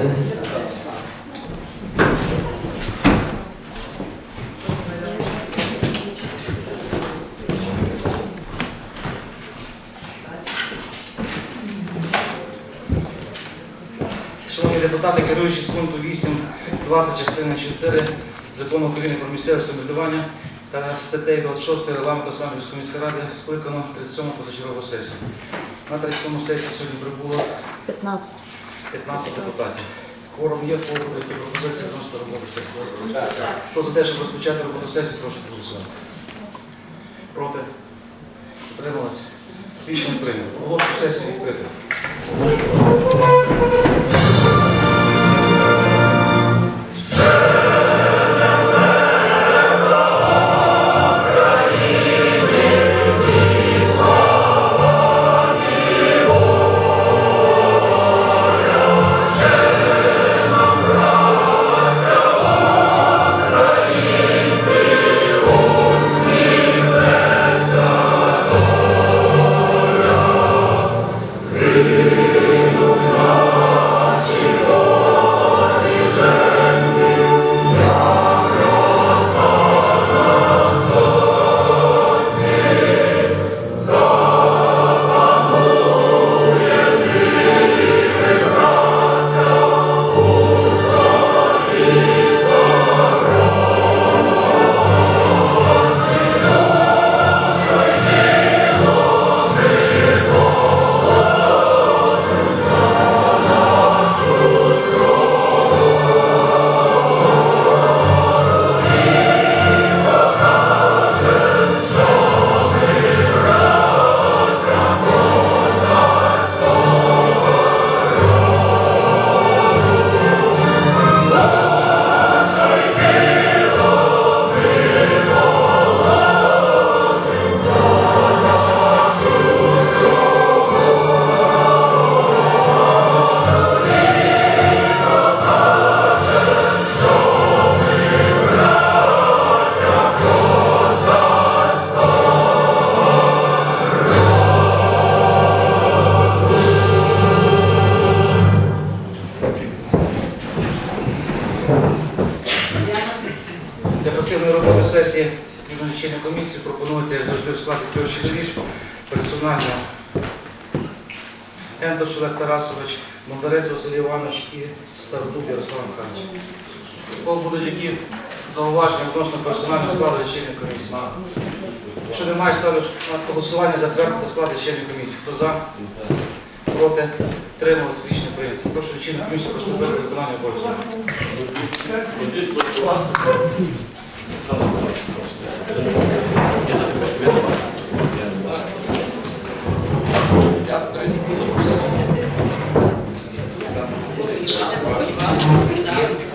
Шановні депутати, керуючись пункту 8, 20 частини 4 Закону України про місцеве самоврядування та статтею 26 регламенту Самбірської міської ради скликано 37 позачергову сесію. На 37 сесію сьогодні прибуло 15. 15 депутатів. Кворум є, по які пропозиції відносно роботи сесії. Хто за те, щоб розпочати роботу сесії, прошу проголосувати. Проти? Утрималися? Рішення прийнято. Оголошую сесію відкритою. Василь Іванович і Стартуб Ярослав Михайлович. Бо будуть які зауваження відносно персонального складу лічильної комісії. Якщо немає, ставлю на голосування затвердити склад лічильної комісії. Хто за? Проти? Тримався рішення прийнято. Прошу лічильну комісію приступити до виконання обов'язків. Thank. Сподіваюся,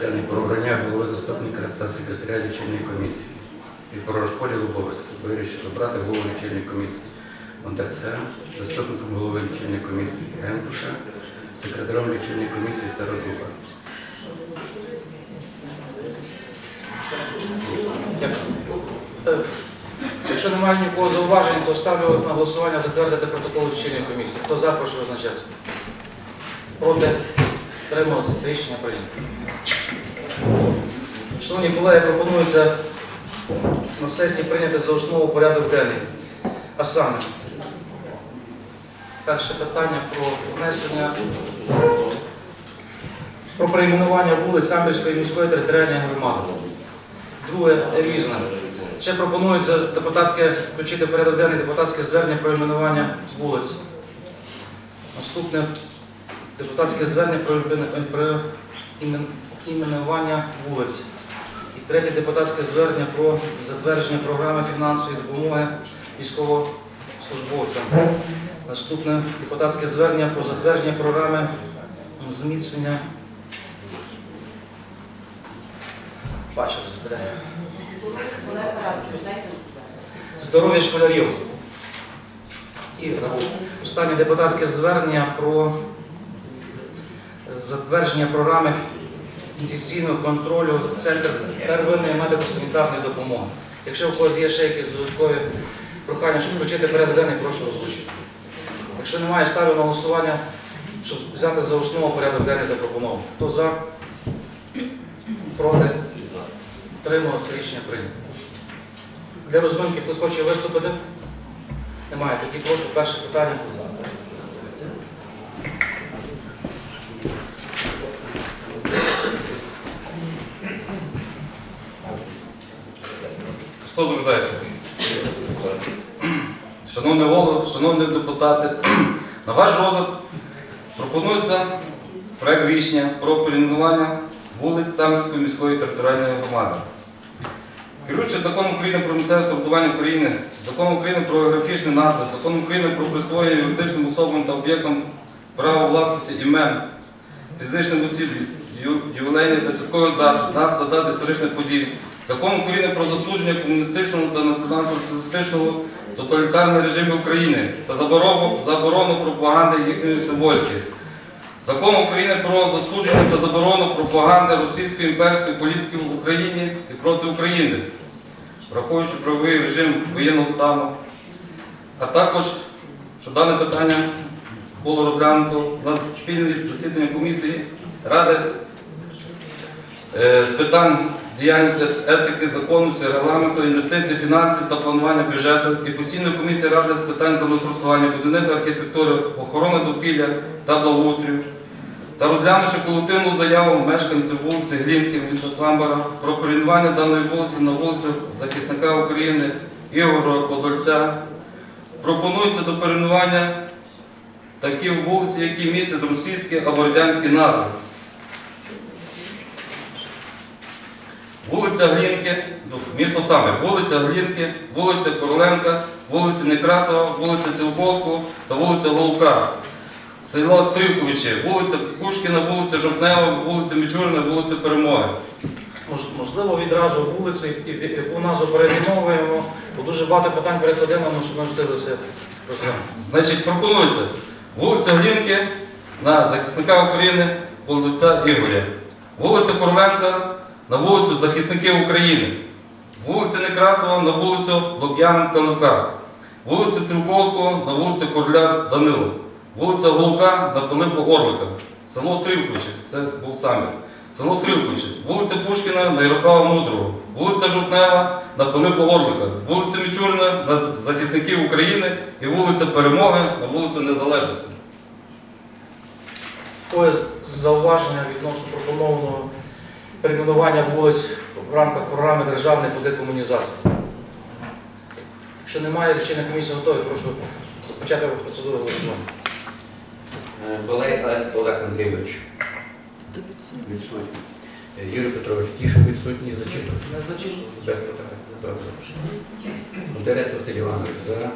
денний про обрання голови заступника та секретаря лічильної комісії. І про розподіл обов'язків вирішили обрати голову лічильної комісії Бондарця, заступником голови лічильної комісії Гентуша, секретарем лічильної комісії Стародуба. Якщо немає нікого зауважень, то ставлю на голосування затвердити протокол лічильної комісії. Хто за, прошу визначатися. Проти? Трималися. Рішення прийнято. Шановні колеги, пропонується на сесії прийняти за основу порядок денний. А саме, перше питання про внесення про перейменування вулиць Самбірської міської територіальної громади. Друге різне. Ще пропонується депутатське включити порядок денний депутатське звернення про іменування вулиць. Наступне депутатське звернення про, іменування вулиць. І третє депутатське звернення про затвердження програми фінансової допомоги військовослужбовцям. Наступне депутатське звернення про затвердження програми зміцнення. Себе. Здоров'я школярів. І останнє депутатське звернення про затвердження програми інфекційного контролю Центр первинної медико-санітарної допомоги. Якщо у когось є ще якісь додаткові прохання, щоб включити порядок денний, прошу озвучити. Якщо немає, ставлю на голосування, щоб взяти за основу порядок денний запропонований. Хто за? Проти? Трималося рішення прийнято. Для розминки хтось хоче виступити? Немає. Тоді прошу перше питання. Рождається. Шановний голово, шановні депутати, на ваш розгляд пропонується проект рішення про перейменування вулиць Самівської міської територіальної громади. Керуючи законом України про місцеве самоврядування України, законом України про географічні назви, законом України про присвоєння юридичним особам та об'єктам права власності імен, фізичних осіб, ювілейних та святкових дат, назв та дат історичних подій, Закон України про засудження комуністичного та націонал-соціалістичного тоталітарних режимів України та заборону, заборону пропаганди їхньої символіки. Закон України про засудження та заборону пропаганди російської імперської політики в Україні і проти України, враховуючи правовий режим воєнного стану, а також, що дане питання було розглянуто на спільній засіданні комісії Ради е, з питань діяльності етики, законності, регламенту, інвестицій, фінансів та планування бюджету і постійної комісії Ради з питань землекористування, будівництва архітектури, охорони довкілля та благоустрою. Та розглянувши колективну заяву мешканців вулиці Глінки, міста Самбора про перейменування даної вулиці на вулицю захисника України Ігоря Подольця, пропонується до перейменування такі вулиці, які містять російські або радянські назви. Вулиця Глінки, ну, місто Самер, вулиця Глінки, вулиця Короленка, вулиця Некрасова, вулиця Цілковського та вулиця Голука. Село Стрілковичі, вулиця Пушкіна, вулиця Жовтнева, вулиця Мічурина, вулиця Перемоги. Можливо, відразу вулицю, і- яку назву перейменовуємо, бо дуже багато питань перед денному, щоб ми встигли все розглянути. Значить, пропонується вулиця Глінки на захисника України Володця Ігоря, вулиця Короленка на вулицю Захисників України, вулиця Некрасова на вулицю Лук'яненка Лука, вулиця Цілковського на вулицю Короля Данило, вулиця Голука на Пилипа Орлика, село Стрілковичі, це був саме. Село Стрілковичі, вулиця Пушкіна на Ярослава Мудрого, вулиця Жовтнева на Пилипа Орлика, вулиця Мічурина на захисників України. І вулиця Перемоги на вулицю Незалежності. Когось зауваження відносно пропонованого перейменування вулиць в рамках програми державної по декомунізації. Якщо немає, лічильна комісія готова, прошу почати процедуру голосування. Е, Балей Олег Андрійович. Відсутній. Е, Юрій Петрович, ті, що відсутні, зачитую. Не. Без питань. Добре. Василь Іванович за.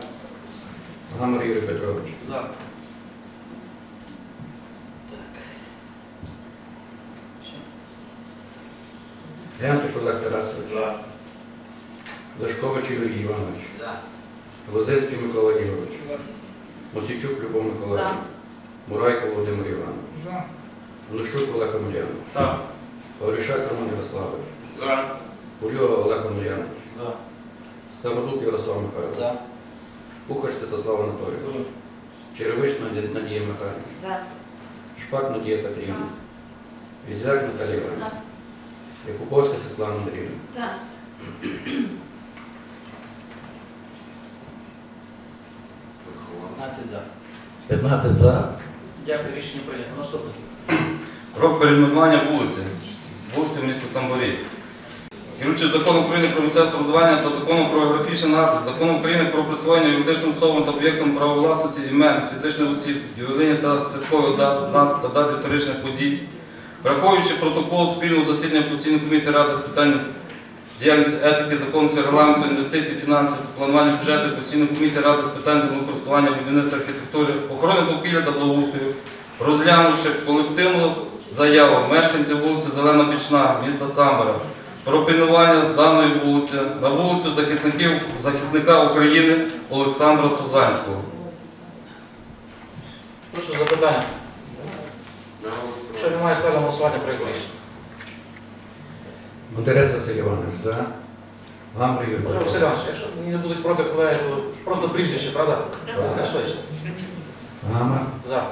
Гамар Юрій Петрович. За. Гентуш Олег Тарасович. За. Лешкович Юрій Іванович. За. Лозинський Микола Ігорович. Мосійчук Любов Миколаївна. Мурайко Володимир Іванович. За. Онощук Олег Омельянович. За. Паврішак Роман Ярославович. За. Кульова Олег Омельянович. За. Стародуб Ярослав Михайлович. За. Пухач Святослав Анатолійович. Черевич Надія Надія Михайлівна. За. Шпак Надія Петрівна. Візляк Наталія Іванівна. Якубовська Світлана Андріївна. За. за. 15 за. Дякую, рішення прийнято. Наступне. Про перейменування вулиці. Вулиці міста Самборі. Керуючи законом України про місцеве самоврядування та законом про географічний нагляд, законом України про присвоєння юридичним особам та об'єктам права власності імен фізичних осіб, ювілейні та святкових дат нас та дат історичних подій, враховуючи протокол спільного засідання постійної комісії Ради з питань діяльності етики, законності, регламенту, інвестицій, фінансів, планування бюджету, постійної комісії Ради з питань землекористування, будівництва архітектури, охорони довкілля та благоустрою, розглянувши колективну заяву мешканців вулиці Зелена Пічна, міста Самбора, про пильнування даної вулиці на вулицю захисників захисника України Олександра Сузанського. Прошу запитання. Якщо немає, ставлю голосування проєкт рішення. Мудрець Василь Іванович за. Гамар Юрій Може, Василь Іванович, якщо не будуть проти колеги, то просто прізвище, правда? Так, швидше. Гамар. За.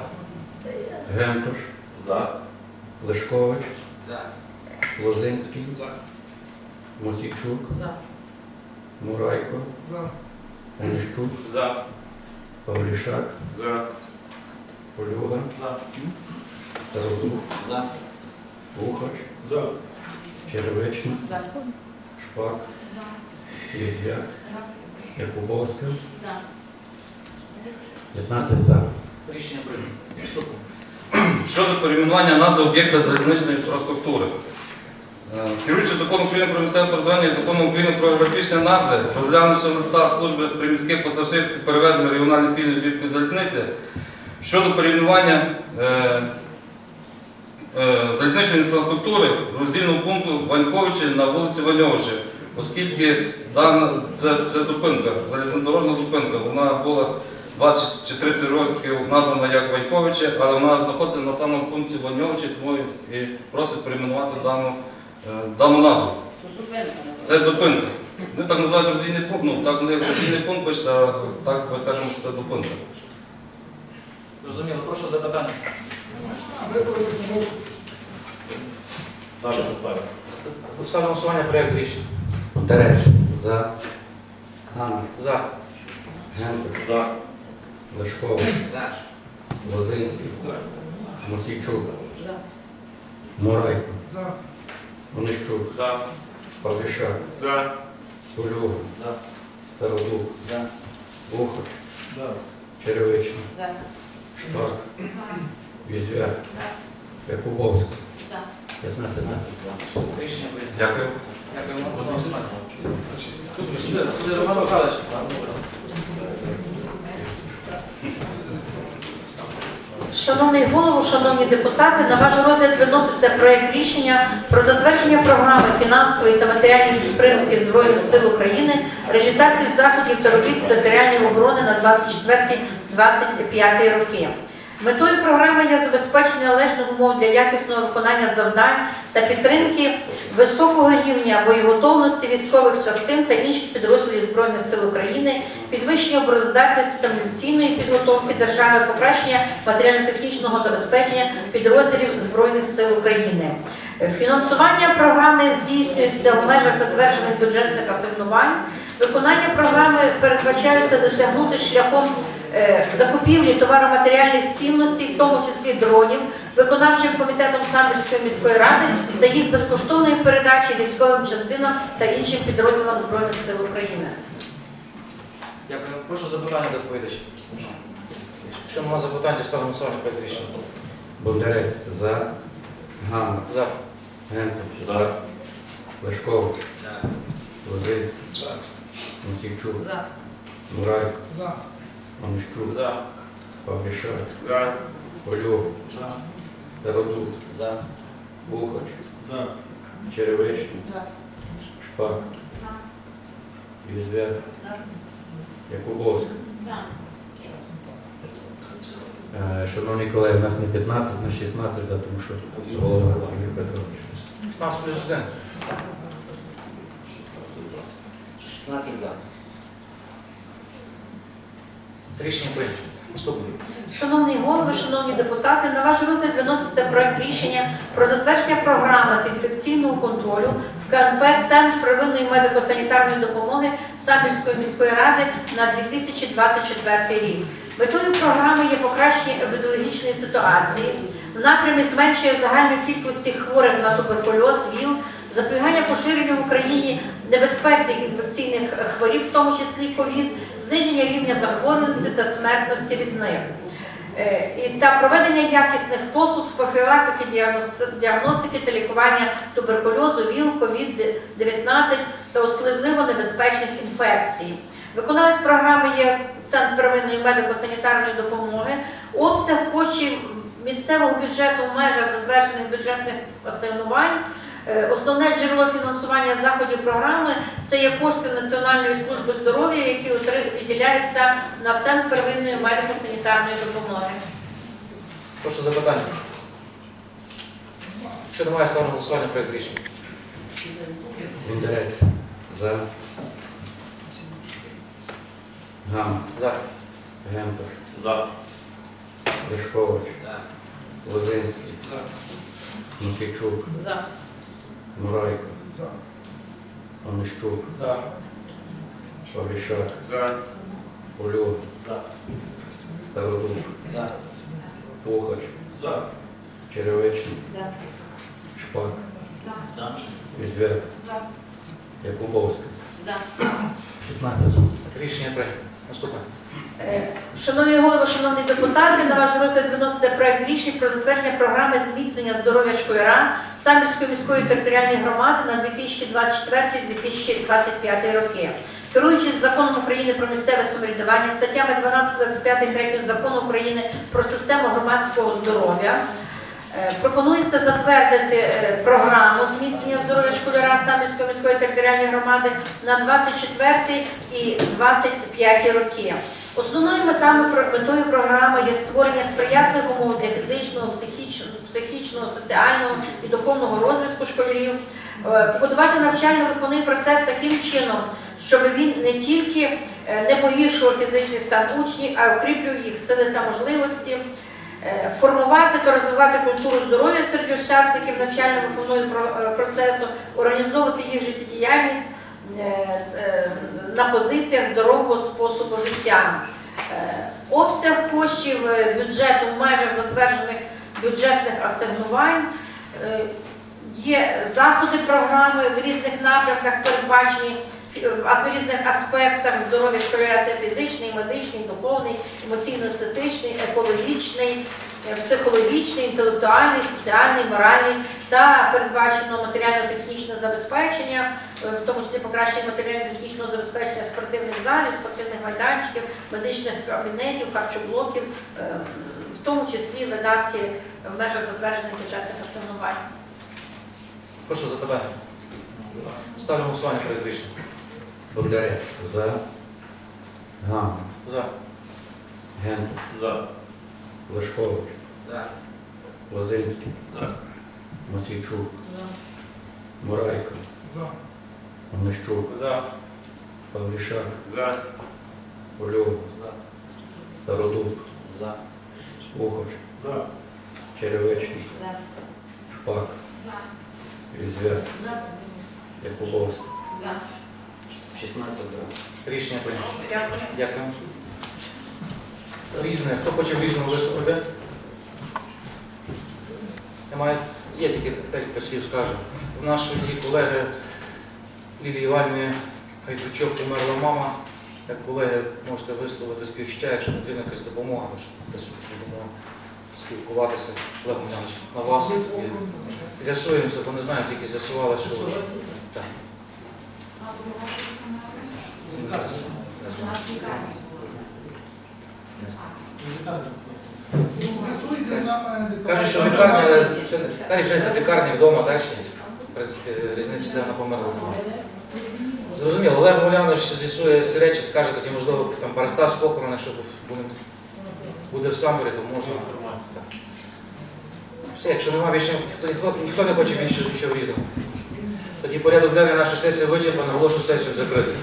Гентуш. За. Лешкович. За. Лозинський. Мосійчук. За. Мурайко. Онищук. За. Павлішак. За. Полюга. За. Стародуб. За. Пухач. За. Черевична. За. Шпак. Візляк. Якубовська. За. 15 за. Рішення прийнято. Щодо перейменування назви об'єкта залізничної інфраструктури. Е, Керуючи законом України про місцеве самоврядування і законом України про географічні назви, розглянувши листа служби приміських пасажирських перевезень регіональних філій Львівської залізниці щодо перейменування е, е, залізничної інфраструктури роздільного пункту Ваньковичі на вулиці Ваньовичі, оскільки дана це, це зупинка, залізнодорожна зупинка, вона була 20 чи 30 років названа як Ваньковичі, але вона знаходиться на самому пункті Ваньовичі, тому і просить перейменувати дану, е, дану назву. Це зупинка. Ми так називають роздільний пункт, ну так не як роздільний пункт пишеться, а так ми кажемо, що це зупинка. Зрозуміло, прошу запитання. Ставлю на голосування проєкт рішення. Мудрець за. Гамар. За. Гентуш. За. Лешкович. За. Лозинський. Мосійчук. За. Мурайко. Онищук. За. Павлішак. За. Полюга. За. Стародуб. За. Пухач. Черевична. За. Шпак. Візляк. Якубовська. За. 15 за. Рішення прийнято. Дякую. Дякую Роман Михайлович. Шановний голово, шановні депутати, на ваш розгляд виноситься проект рішення про затвердження програми фінансової та матеріальної підтримки Збройних сил України, реалізації заходів та робіт з територіальної оборони на 24-25 роки. Метою програми є забезпечення належних умов для якісного виконання завдань та підтримки високого рівня боєготовності військових частин та інших підрозділів Збройних сил України, підвищення обороздатності та мобілізаційної підготовки держави, покращення матеріально-технічного забезпечення підрозділів Збройних сил України. Фінансування програми здійснюється в межах затверджених бюджетних асигнувань. Виконання програми передбачається досягнути шляхом закупівлі товароматеріальних цінностей, в тому числі дронів, виконавчим комітетом Самбірської міської ради та їх безкоштовної передачі військовим частинам та іншим підрозділам Збройних сил України. Дякую. Прошу запитання до доповідача. Якщо немає запитань, то ставимо на голосування проект рішення. Бондарець за. Гамма. За. Гентов. За. Лешкович. Лозинський. Мосійчук. За. Мурайко. За. Онищук. За. Павлішак. За. Полюх. За. Стародуб. За. Бухач. За. Черевичний. За. Шпак. Юзвяк. За. Якубовська. За. Е, Шановні колеги, у нас не 15, на 16, за, тому що голова Ігор Петрович. 15 плюс 1. 16 за. Рішення прийнято. Наступне. Шановний голови, шановні депутати, на ваш розгляд виноситься проект рішення про затвердження програми з інфекційного контролю в КНП Центр первинної медико-санітарної допомоги Самбірської міської ради на 2024 рік. Метою програми є покращення епідеміологічної ситуації в напрямі зменшення загальної кількості хворих на туберкульоз, ВІЛ, запобігання поширенню в Україні небезпечних інфекційних хворів, в тому числі ковід, зниження рівня захворюваності та смертності від них. Е, та проведення якісних послуг з профілактики, діагностики та лікування туберкульозу, ВІЛ, COVID-19 та особливо небезпечних інфекцій. Виконавець програми є Центр первинної медико-санітарної допомоги. Обсяг коштів місцевого бюджету в межах затверджених бюджетних асигнувань. Е, Основне джерело фінансування заходів програми це є кошти Національної служби здоров'я, які виділяються на центр первинної медико-санітарної допомоги. Прошу запитання. Якщо немає, на голосування проект рішення. Бондарець за. Гамма. За. Гентов. За. Лешкович. Лозинський. Мосійчук. За. Мурайко. Онищук. За. Павлішак. За. Полюх. За. Стародуб. За. Пухач. За. Черевичний. За. Шпак. За. Юзвяк. За. Якубовська. За. 16 за. Рішення прийнято. Наступне. Е, Шановні голови, шановні депутати, на ваш розгляд виноситься проект рішень про затвердження програми зміцнення здоров'я школяра Самірської міської територіальної громади на 2024-2025 роки. Керуючись законом України про місцеве самоврядування, статтями 12, 25 3 закону України про систему громадського здоров'я, е, пропонується затвердити е, програму зміцнення здоров'я школяра Самірської міської територіальної громади на 24 і 25 роки. Основною метами метою програми є створення сприятливих умов для фізичного, психічного, психічного, соціального і духовного розвитку школярів, е, побудувати навчально-виховний процес таким чином, щоб він не тільки е, не погіршував фізичний стан учнів, а й укріплював їх сили та можливості, е, формувати та розвивати культуру здоров'я серед учасників навчально-виховного процесу, організовувати їх життєдіяльність на позиціях здорового способу життя. Е, Обсяг коштів е, бюджету в межах затверджених бюджетних асигнувань. Е, Є заходи програми в різних напрямках передбачені в різних аспектах здоров'я це фізичний, медичний, духовний, емоційно-естетичний, екологічний, е, психологічний, інтелектуальний, соціальний, моральний та передбачено матеріально-технічне забезпечення, е, в тому числі покращення матеріально-технічного забезпечення спортивних залів, спортивних майданчиків, медичних кабінетів, харчоблоків, е, в тому числі видатки в межах затверджених бюджетних асигнувань. Прошу запитання. На голосування проект рішення. Бондарець за. Гамма. За. Гентов. За. Лешкович. За. Лозинський. За. Мосійчук. За. Мурайко. За. Онищук. За. Павлішак. За. Полюх. За. Стародуб. За. Пухач. За. Черевичний. За. Шпак. За. Юзвяк. За. Якубовська. За. 16 за. Рішення прийнято. Дякую. Дякую. Різне. Хто хоче в різному виступити? Немає. Є тільки декілька слів скажу. У нашої колеги Лілії Іванівни Гайдучок померла мама як колеги можете висловити співчуття, якщо потрібна якась допомога, то що десь будемо спілкуватися Олег Михайлович, на вас з'ясуємося, бо не знаю, тільки з'ясували, що так. Не знаю. З'ясуйте нам е, Кажуть, що лікарня, але це та різниця лікарні вдома далі. В принципі, різниці де вона померла. Зрозуміло, Олег Мулянович з'ясує ці речі, скаже, тоді, можливо, там Парастас похорона, якщо буде, буде в самборі, то можна. Так. Все, якщо немає більше, ніхто, ніхто, ніхто не хоче більше нічого різного. Тоді порядок денний нашої сесії вичерпано, оголошу сесію закритою.